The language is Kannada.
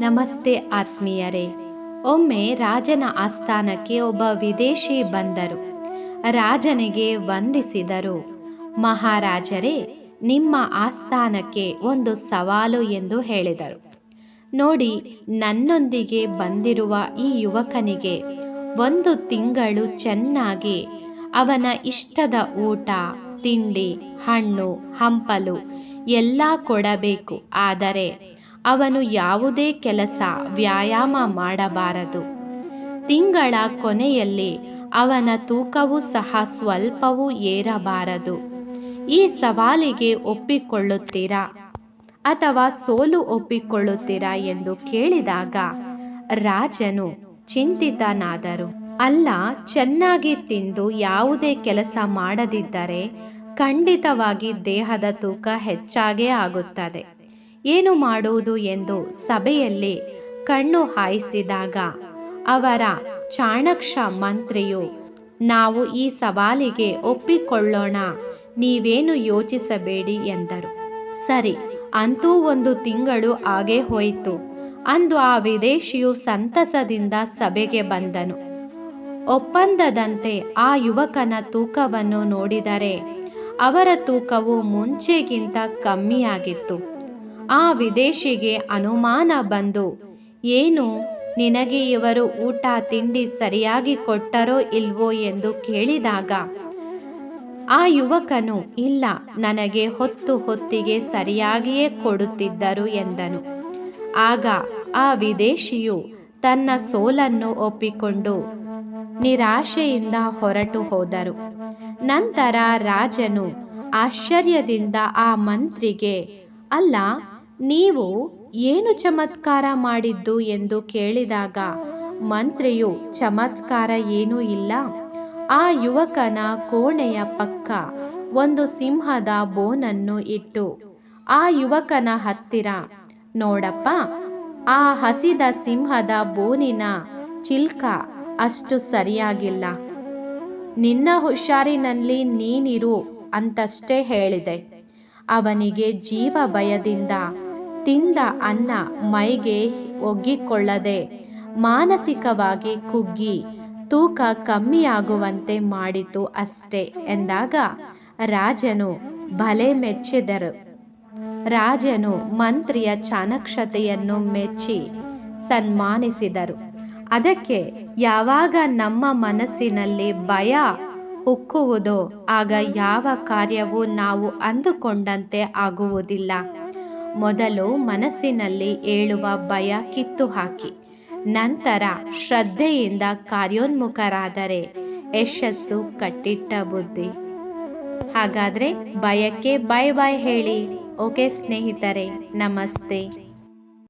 ನಮಸ್ತೆ ಆತ್ಮೀಯರೇ. ಒಮ್ಮೆ ರಾಜನ ಆಸ್ಥಾನಕ್ಕೆ ಒಬ್ಬ ವಿದೇಶಿ ಬಂದರು. ರಾಜನಿಗೆ ವಂದಿಸಿದರು. ಮಹಾರಾಜರೇ, ನಿಮ್ಮ ಆಸ್ಥಾನಕ್ಕೆ ಒಂದು ಸವಾಲು ಎಂದು ಹೇಳಿದರು. ನೋಡಿ, ನನ್ನೊಂದಿಗೆ ಬಂದಿರುವ ಈ ಯುವಕನಿಗೆ ಒಂದು ತಿಂಗಳು ಚೆನ್ನಾಗಿ ಅವನ ಇಷ್ಟದ ಊಟ, ತಿಂಡಿ, ಹಣ್ಣು, ಹಂಪಲು ಎಲ್ಲ ಕೊಡಬೇಕು. ಆದರೆ ಅವನು ಯಾವುದೇ ಕೆಲಸ ವ್ಯಾಯಾಮ ಮಾಡಬಾರದು. ತಿಂಗಳ ಕೊನೆಯಲ್ಲಿ ಅವನ ತೂಕವೂ ಸಹ ಸ್ವಲ್ಪವೂ ಏರಬಾರದು. ಈ ಸವಾಲಿಗೆ ಒಪ್ಪಿಕೊಳ್ಳುತ್ತೀರಾ? ಅಥವಾ ಸೋಲು ಒಪ್ಪಿಕೊಳ್ಳುತ್ತೀರಾ ಎಂದು ಕೇಳಿದಾಗ ರಾಜನು ಚಿಂತಿತನಾದರು. ಅಲ್ಲ, ಚೆನ್ನಾಗಿ ತಿಂದು ಯಾವುದೇ ಕೆಲಸ ಮಾಡದಿದ್ದರೆ ಖಂಡಿತವಾಗಿ ದೇಹದ ತೂಕ ಹೆಚ್ಚಾಗೇ ಆಗುತ್ತದೆ. ಏನು ಮಾಡುವುದು ಎಂದು ಸಭೆಯಲ್ಲಿ ಕಣ್ಣು ಹಾಯಿಸಿದಾಗ ಅವರ ಚಾಣಕ್ಷ ಮಂತ್ರಿಯು, ನಾವು ಈ ಸವಾಲಿಗೆ ಒಪ್ಪಿಕೊಳ್ಳೋಣ, ನೀವೇನು ಯೋಚಿಸಬೇಡಿ ಎಂದರು. ಸರಿ, ಅಂತೂ ಒಂದು ತಿಂಗಳು ಆಗೇ ಹೋಯಿತು. ಅಂದು ಆ ವಿದೇಶಿಯು ಸಂತಸದಿಂದ ಸಭೆಗೆ ಬಂದನು. ಒಪ್ಪಂದದಂತೆ ಆ ಯುವಕನ ತೂಕವನ್ನು ನೋಡಿದರೆ ಅವರ ತೂಕವು ಮುಂಚೆಗಿಂತ ಕಮ್ಮಿಯಾಗಿತ್ತು. ಆ ವಿದೇಶಿಗೆ ಅನುಮಾನ ಬಂದು, ಏನು, ನಿನಗೆ ಇವರು ಊಟ, ತಿಂಡಿ ಸರಿಯಾಗಿ ಕೊಟ್ಟರೋ ಇಲ್ವೋ ಎಂದು ಕೇಳಿದಾಗ, ಆ ಯುವಕನು, ಇಲ್ಲ, ನನಗೆ ಹೊತ್ತು ಹೊತ್ತಿಗೆ ಸರಿಯಾಗಿಯೇ ಕೊಡುತ್ತಿದ್ದರು ಎಂದನು. ಆಗ ಆ ವಿದೇಶಿಯು ತನ್ನ ಸೋಲನ್ನು ಒಪ್ಪಿಕೊಂಡು ನಿರಾಶೆಯಿಂದ ಹೊರಟು ಹೋದರು. ನಂತರ ರಾಜನು ಆಶ್ಚರ್ಯದಿಂದ ಆ ಮಂತ್ರಿಗೆ, ಅಲ್ಲ ನೀವು ಏನು ಚಮತ್ಕಾರ ಮಾಡಿದ್ದು ಎಂದು ಕೇಳಿದಾಗ ಮಂತ್ರಿಯು, ಚಮತ್ಕಾರ ಏನೂ ಇಲ್ಲ. ಆ ಯುವಕನ ಕೋಣೆಯ ಪಕ್ಕ ಒಂದು ಸಿಂಹದ ಬೋನನ್ನು ಇಟ್ಟು ಆ ಯುವಕನ ಹತ್ತಿರ, ನೋಡಪ್ಪ, ಆ ಹಸಿದ ಸಿಂಹದ ಬೋನಿನ ಚಿಲ್ಕ ಅಷ್ಟು ಸರಿಯಾಗಿಲ್ಲ. ನಿನ್ನ ಹುಷಾರಿನಲ್ಲಿ ನೀನಿರು ಅಂತಷ್ಟೇ ಹೇಳಿದೆ. ಅವನಿಗೆ ಜೀವ ಭಯದಿಂದ ತಿಂದ ಅನ್ನ ಮೈಗೆ ಒಗ್ಗಿಕೊಳ್ಳದೆ ಮಾನಸಿಕವಾಗಿ ಕುಗ್ಗಿ ತೂಕ ಕಮ್ಮಿಯಾಗುವಂತೆ ಮಾಡಿತು ಅಷ್ಟೇ ಎಂದಾಗ ರಾಜನು ಭಲೆ ಮೆಚ್ಚಿದರು. ರಾಜನು ಮಂತ್ರಿಯ ಚಾಣಕ್ಷತೆಯನ್ನು ಮೆಚ್ಚಿ ಸನ್ಮಾನಿಸಿದರು. ಅದಕ್ಕೆ ಯಾವಾಗ ನಮ್ಮ ಮನಸ್ಸಿನಲ್ಲಿ ಭಯ ಹುಕ್ಕುವುದೋ ಆಗ ಯಾವ ಕಾರ್ಯವೂ ನಾವು ಅಂದುಕೊಂಡಂತೆ ಆಗುವುದಿಲ್ಲ. ಮೊದಲು ಮನಸ್ಸಿನಲ್ಲಿ ಏಳುವ ಭಯ ಕಿತ್ತು ಹಾಕಿ ನಂತರ ಶ್ರದ್ಧೆಯಿಂದ ಕಾರ್ಯೋನ್ಮುಖರಾದರೆ ಯಶಸ್ಸು ಕಟ್ಟಿಟ್ಟ ಬುದ್ಧಿ. ಹಾಗಾದರೆ ಭಯಕ್ಕೆ ಬಾಯ್ ಬಾಯ್ ಹೇಳಿ. ಓಕೆ ಸ್ನೇಹಿತರೆ, ನಮಸ್ತೆ.